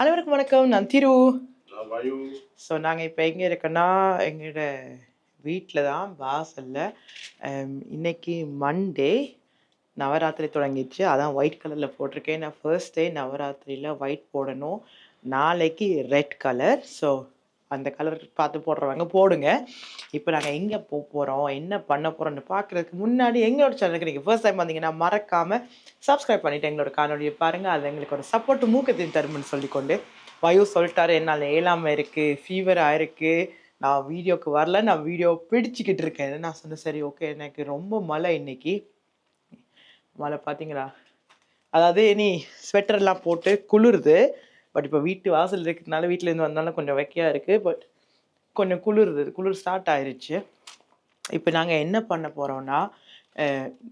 அனைவருக்கும் வணக்கம். நான் திரு. ஸோ நாங்கள் இப்போ எங்கே இருக்கோன்னா எங்களோட வீட்டில் தான் வாசலில். இன்னைக்கு மண்டே நவராத்திரி தொடங்கிடுச்சு. அதான் ஒயிட் கலரில் போட்டிருக்கேன். நான் ஃபர்ஸ்ட் டே நவராத்திரியில் ஒயிட் போடணும். நாளைக்கு ரெட் கலர் ஸோ அந்த கலர் பார்த்து போடுறவங்க போடுங்க. இப்போ நாங்கள் எங்கே போக போகிறோம் என்ன பண்ண போகிறோம்னு பார்க்குறதுக்கு முன்னாடி எங்களோட சேனலுக்கு நீங்கள் ஃபர்ஸ்ட் டைம் வந்தீங்கன்னா மறக்காமல் சப்ஸ்கிரைப் பண்ணிவிட்டு எங்களோட காணொலியை பாருங்கள் அது எங்களுக்கு ஒரு சப்போர்ட் மூக்கத்தின் தரும்னு சொல்லிக்கொண்டு வயு சொல்லிட்டாரு. என்னால் ஏழாமல் இருக்குது ஃபீவராக இருக்குது நான் வீடியோக்கு வரல. நான் வீடியோ பிடிச்சிக்கிட்டு இருக்கேன். நான் சொன்னேன் சரி ஓகே எனக்கு ரொம்ப மழை இன்னைக்கு. மழை பார்த்தீங்களா? அதாவது இனி ஸ்வெட்டர்லாம் போட்டு குளிருது. பட் இப்போ வீட்டு வாசல் இருக்கிறதுனால வீட்டிலேருந்து வந்தாலும் கொஞ்சம் வெக்கையாக இருக்குது பட் கொஞ்சம் குளிருது. குளிர் ஸ்டார்ட் ஆயிடுச்சு இப்போ நாங்கள் என்ன பண்ண போகிறோம்னா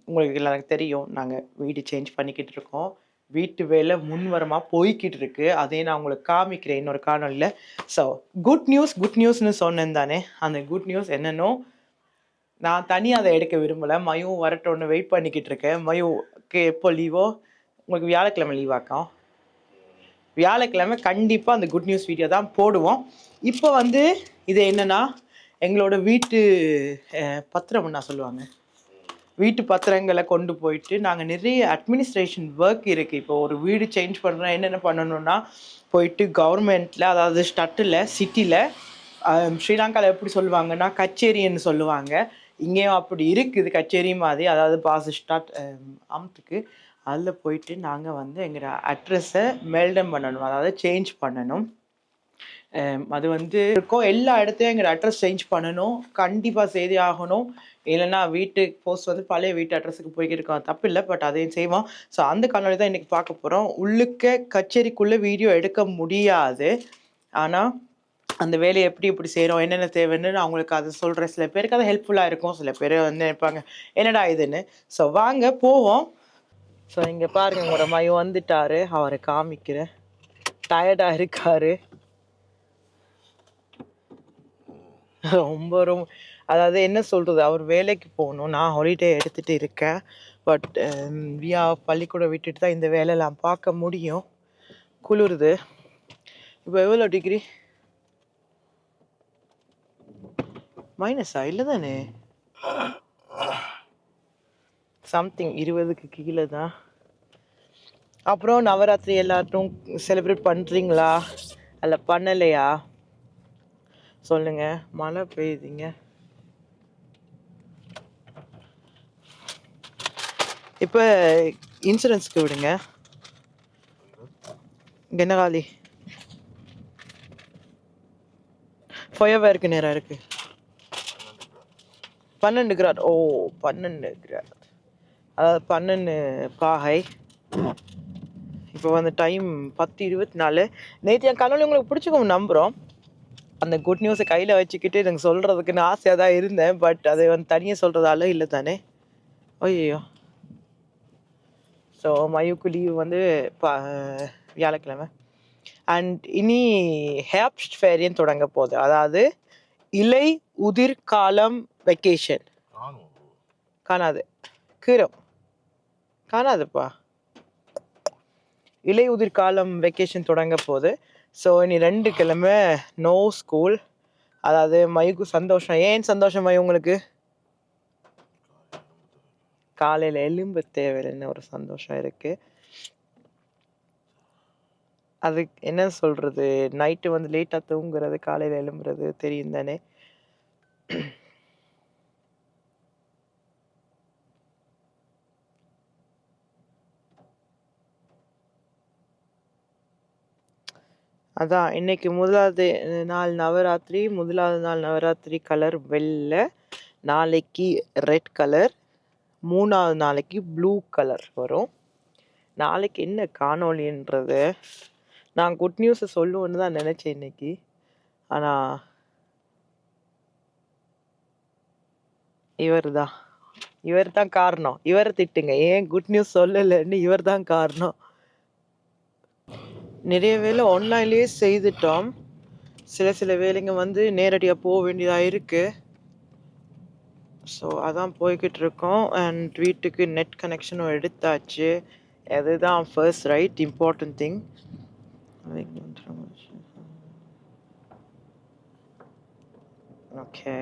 உங்களுக்கு எல்லாருக்கும் தெரியும் நாங்கள் வீடு சேஞ்ச் பண்ணிக்கிட்டு இருக்கோம். வீட்டு வேலை முன்வரமாக போய்கிட்டு இருக்கு. அதே நான் உங்களுக்கு காமிக்கிறேன். இன்னொரு காணொலியில் ஸோ குட் நியூஸ் குட் நியூஸ்னு சொன்னேன் தானே. அந்த குட் நியூஸ் என்னென்னோ நான் தனியாக அதை எடுக்க விரும்பலை. மயும் வரட்டோன்னு வெயிட் பண்ணிக்கிட்டு இருக்கேன். மயுக்கு எப்போ லீவோ உங்களுக்கு வியாழக்கிழமை லீவாக்கம் வியாழக்கிழமை கண்டிப்பாக அந்த குட் நியூஸ் வீடியோ தான் போடுவோம். இப்போ வந்து இது என்னென்னா எங்களோட வீட்டு அஹ், பத்திரம்னா சொல்லுவாங்க. வீட்டு பத்திரங்களை கொண்டு போயிட்டு நாங்கள் நிறைய அட்மினிஸ்ட்ரேஷன் ஒர்க் இருக்குது இப்போ ஒரு வீடு சேஞ்ச் பண்ணுறோம் என்னென்ன பண்ணணும்னா போயிட்டு கவர்மெண்ட்டில் அதாவது ஸ்டட்டில் சிட்டியில் ஸ்ரீலங்காவில் எப்படி சொல்லுவாங்கன்னா கச்சேரின்னு சொல்லுவாங்க. இங்கேயும் அப்படி இருக்குது கச்சேரி மாதிரி. அதாவது பாஸ் ஸ்டார்ட் அம்த்துக்கு. அதில் போயிட்டு நாங்கள் வந்து எங்களோட அட்ரஸை மெல்டம் பண்ணணும். அதாவது சேஞ்ச் பண்ணணும். அது வந்து இருக்கும் எல்லா இடத்தையும் எங்களோட அட்ரஸ் சேஞ்ச் பண்ணணும். கண்டிப்பாக செய்தி ஆகணும். இல்லைன்னா வீட்டு போஸ்ட் வந்து பழைய வீட்டு அட்ரஸுக்கு போய்கிட்டு இருக்கோம் தப்பு இல்லை பட் அதையும் செய்வோம். ஸோ அந்த காணொலி தான் இன்றைக்கி பார்க்க போகிறோம் உள்ளுக்க கச்சேரிக்குள்ளே வீடியோ எடுக்க முடியாது. ஆனால் அந்த வேலையை எப்படி எப்படி செய்கிறோம் என்னென்ன தேவைன்னு நான் அவங்களுக்கு அதை சொல்கிறேன் சில பேருக்கு அது ஹெல்ப்ஃபுல்லாக இருக்கும். சில பேர் வந்து நினைப்பாங்க என்னடா இதுன்னு. ஸோ வாங்க போவோம். ஸோ இங்கே பாருங்க உங்களோட மயம் வந்துட்டாரு. அவரை காமிக்கிறேன். டயர்டாக இருக்காரு. ரொம்ப ரொம்ப அதாவது என்ன சொல்கிறது அவர் வேலைக்கு போகணும். நான் ஹாலிடே எடுத்துகிட்டு இருக்கேன். பட் um, வியா பள்ளிக்கூடம் விட்டுட்டு தான் இந்த வேலையெல்லாம் பார்க்க முடியும். குளிருது. இப்போ எவ்வளோ டிகிரி மைனஸா இல்லை தானே சம்திங் இருபதுக்கு கீழே தான் அப்புறம் நவராத்திரி எல்லாரும் செலிப்ரேட் பண்ணுறீங்களா அல்ல பண்ணலையா? சொல்லுங்கள் மழை பெய்யுதுங்க. இப்போ இன்சூரன்ஸ்க்கு விடுங்க. கென்னகாலி ஃபயர்வேருக்கு நேரம் இருக்கு. பன்னெண்டு கிராட் ஓ பன்னெண்டு கிராட் அதாவது பன்னெண்டு பாகை இப்போ வந்து டைம் பத்து இருபத்தி நாலு. நேற்று என் கனவுல உங்களுக்கு பிடிச்சிக்கும் நம்புகிறோம் அந்த குட் நியூஸை கையில் வச்சுக்கிட்டு எனக்கு சொல்கிறதுக்குன்னு ஆசையாக தான் இருந்தேன். பட் அதை வந்து தனியாக சொல்கிறதால இல்லை தானே. ஐயோ ஸோ மயுக்கு லீவ் வந்து ப வியாழக்கிழமை. அண்ட் இனி ஹேப்ஸ்ட் ஃபேரியன் தொடங்க போகுது. அதாவது இலை உதிர் காலம் வெக்கேஷன் காணாது. கீரம் காணாதுப்பா. இலையுதிர் காலம் வெக்கேஷன் தொடங்க போகுது ஸோ இனி ரெண்டு கிழமை நோ ஸ்கூல் அதாவது மயுக்கு சந்தோஷம். ஏன் சந்தோஷம் மயு உங்களுக்கு? காலையில் எலும்பு தேவையில்லைன்னு ஒரு சந்தோஷம் இருக்கு. அது என்ன சொல்றது? நைட்டு வந்து லேட்டாக தூங்குறது காலையில் எலும்புறது தெரியும் தானே. அதான் இன்னைக்கு முதலாவது நாள் நவராத்திரி முதலாவது நாள் நவராத்திரி கலர் வெள்ளை நாளைக்கு ரெட் கலர் மூணாவது நாளைக்கு ப்ளூ கலர் வரும். நாளைக்கு என்ன காணொளின்றது? நான் குட் நியூஸை சொல்லுவேன்னு தான் நினச்சேன் இன்னைக்கு. ஆனால் இவர் தான் இவர் தான் காரணம். இவரை திட்டுங்க. ஏன் குட் நியூஸ் சொல்லலைன்னு இவர் தான் காரணம். நிறைய வேலை ஆன்லைன்லேயே செய்துட்டோம். சில சில வேலைங்க வந்து நேரடியாக போக வேண்டியதாக இருக்குது ஸோ அதான் போய்கிட்டு இருக்கோம் அண்ட் வீட்டுக்கு நெட் கனெக்ஷனும் எடுத்தாச்சு. அதுதான் first right important thing okay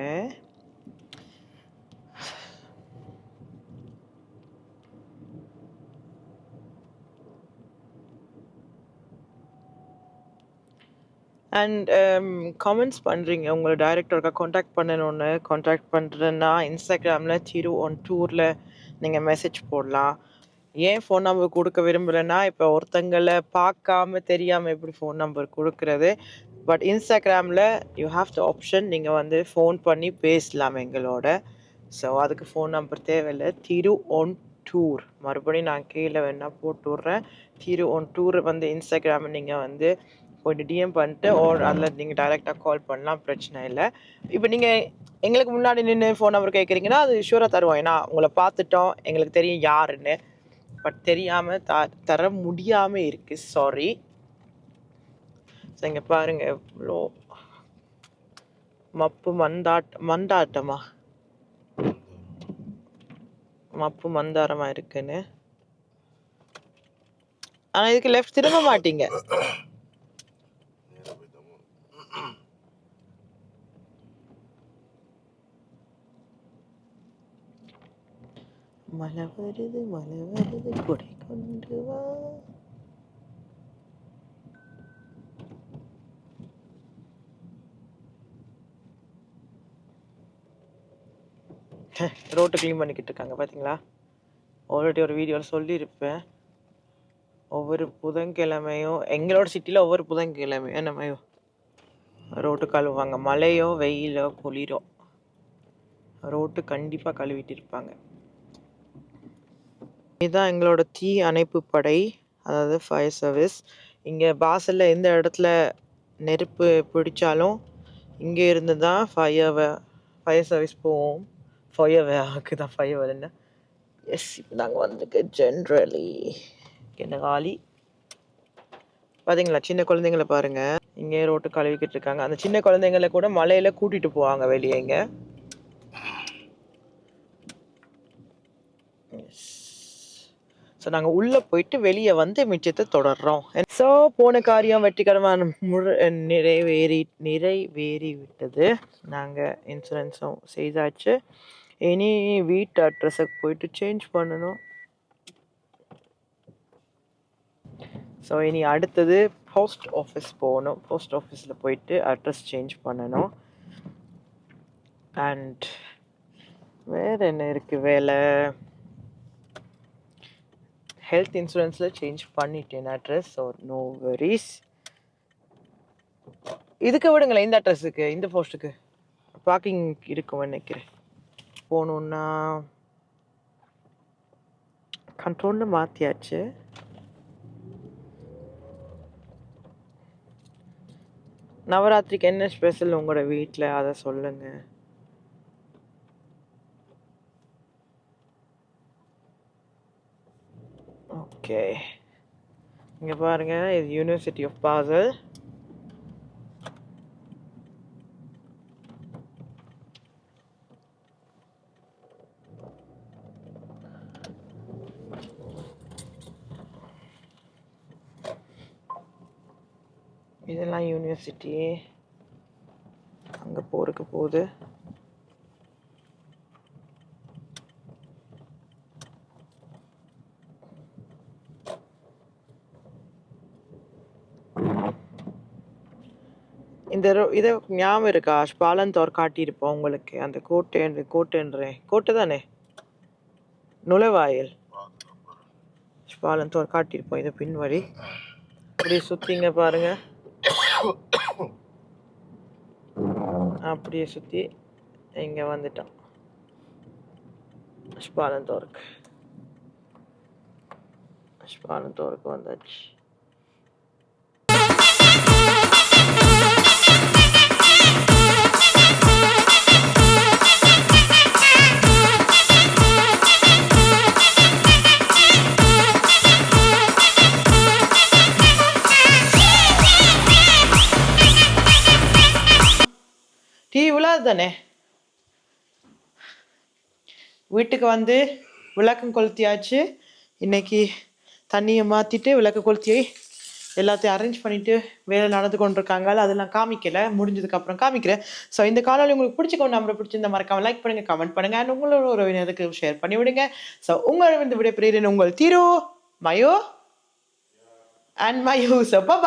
and comments um, பண்ணுறீங்க உங்களை டைரக்டருக்கா காண்டாக்ட் பண்ணணும்னு. காண்டாக்ட் பண்ணுறேன்னா இன்ஸ்டாகிராமில் திரு ஒன் டூரில் நீங்கள் மெசேஜ் போடலாம். ஏன் ஃபோன் நம்பர் கொடுக்க விரும்பலைன்னா இப்போ ஒருத்தங்களை பார்க்காம தெரியாமல் எப்படி ஃபோன் நம்பர் கொடுக்குறது? பட் இன்ஸ்டாகிராமில் யூ ஹாவ் த ஆப்ஷன் நீங்கள் வந்து ஃபோன் பண்ணி பேசலாம் எங்களோட. ஸோ அதுக்கு ஃபோன் நம்பர் தேவையில்லை. திரு ஒன் டூர் மறுபடியும் நான் கீழே வேணால் போட்டு விட்றேன். திரு ஒன் டூர் வந்து இன்ஸ்டாகிராம் நீங்கள் வந்து போயிட்டு டிஎம் பண்ணிட்டு ஓர் அதில் நீங்கள் டைரெக்டாக கால் பண்ணலாம் பிரச்சனை இல்லை. இப்போ நீங்கள் எங்களுக்கு முன்னாடி நின்று ஃபோன் நம்பர் கேட்குறீங்கன்னா அது ஷூராக தருவோம். ஏன்னா உங்களை பார்த்துட்டோம். எங்களுக்கு தெரியும் யாருன்னு. பட் தெரியாமல் த தர முடியாமல் இருக்குது சாரி ஸோ இங்கே பாருங்கள் எவ்வளோ மப்பு மந்தாட் மந்தாட்டமா? மப்பு மந்தாரமாக இருக்குன்னு. ஆனால் இதுக்கு லெஃப்ட் திரும்ப மாட்டீங்க. மழை வருது மழை வருது கொடை கொண்டு வா. ரோட்டை க்ளீன் பண்ணிக்கிட்டு இருக்காங்க பார்த்தீங்களா ஆல்ரெடி ஒரு வீடியோவில் சொல்லியிருப்பேன். ஒவ்வொரு புதன்கிழமையும் எங்களோட சிட்டியில் ஒவ்வொரு புதன்கிழமையும் நம்ம ரோட்டு கழுவுவாங்க. மழையோ வெயிலோ குளிரோ. ரோட்டு கண்டிப்பாக கழுவிட்டு இருப்பாங்க. இதுதான் எங்களோட தீ அணைப்பு படை அதாவது ஃபயர் சர்வீஸ் இங்கே வாசலில் எந்த இடத்துல நெருப்பு பிடிச்சாலும் இங்கே இருந்து தான் ஃபயர் ஃபயர் சர்வீஸ் போவோம். ஃபயர் வேக்கு தான் ஃபயர் வரல எஸ் இப்போ நாங்கள் வந்துக்கு ஜென்ரலி என்ன காலி? பார்த்தீங்களா சின்ன குழந்தைங்கள பாருங்கள் இங்கே ரோட்டு கழுவிக்கிட்டு இருக்காங்க. அந்த சின்ன குழந்தைங்கள கூட மலையில் கூட்டிகிட்டு போவாங்க வெளியே இங்கே. எஸ் ஸோ நாங்கள் உள்ளே போயிட்டு வெளியே வந்து மிச்சத்தை தொடர்றோம். ஸோ போன காரியம் வெற்றிகரமான முழு நிறைவேறி நிறைவேறி விட்டது. நாங்கள் இன்சூரன்ஸும் செய்தாச்சு. இனி வீட்டு அட்ரஸுக்கு போயிட்டு சேஞ்ச் பண்ணணும். ஸோ இனி அடுத்தது போஸ்ட் ஆஃபீஸ் போகணும். போஸ்ட் ஆஃபீஸில் போயிட்டு அட்ரஸ் சேஞ்ச் பண்ணணும். அண்ட் வேறு என்ன இருக்குது வேலை. ஹெல்த் இன்சூரன்ஸில் சேஞ்ச் பண்ணிட்டேன். அட்ரஸ் ஸோ நோ வெரிஸ் இதுக்கு விடுங்களேன் இந்த அட்ரஸுக்கு இந்த போஸ்ட்டுக்கு பார்க்கிங் இருக்கும் நினைக்கிறேன். போகணுன்னா கண்ட்ரோலில் மாற்றியாச்சு நவராத்திரிக்கு என்ன ஸ்பெஷல் உங்களோட வீட்டில் அதை சொல்லுங்கள் ஓகே இங்கே பாருங்கள் இது யூனிவர்சிட்டி ஆஃப் பாசல் இதெல்லாம் யூனிவர்சிட்டி அங்கே போகிறதுக்கு போகுது. இந்த இதை ஞாபகம் இருக்கா? பாலந்தோர் காட்டியிருப்போம் உங்களுக்கு. அந்த கோட்டை கோட்டைன்றேன் கோட்டை தானே? நுழைவாயில். பாலந்தோர் காட்டியிருப்போம் இதை பின்வழி. அப்படியே சுற்றிங்க பாருங்க. அப்படியே சுற்றி இங்கே வந்துட்டோம். ஸ்பாலந்தோருக்கு ஸ்பாலந்தோருக்கு வந்தாச்சு. வீட்டுக்கு வந்து விளக்கம் கொளுத்தியாச்சு. இன்னைக்கு தண்ணியை மாற்றிட்டு விளக்கு கொளுத்தி எல்லாத்தையும் அரேஞ்ச் பண்ணிட்டு வேலை நடந்து கொண்டிருக்காங்க. அதெல்லாம் நான் காமிக்கலை முடிஞ்சதுக்கப்புறம் காமிக்கிறேன். ஸோ இந்த காலையில் உங்களுக்கு பிடிச்சிக்கோ நம்மளை பிடிச்சிருந்த மறக்காம லைக் பண்ணுங்கள் கமெண்ட் பண்ணுங்க அண்ட் உங்களோட உறவினருக்கு ஷேர் பண்ணி விடுங்க. ஸோ உங்களோட இந்த விட பிரியன் உங்கள் தீரோ மயோ அண்ட் மயூ ஸோ பா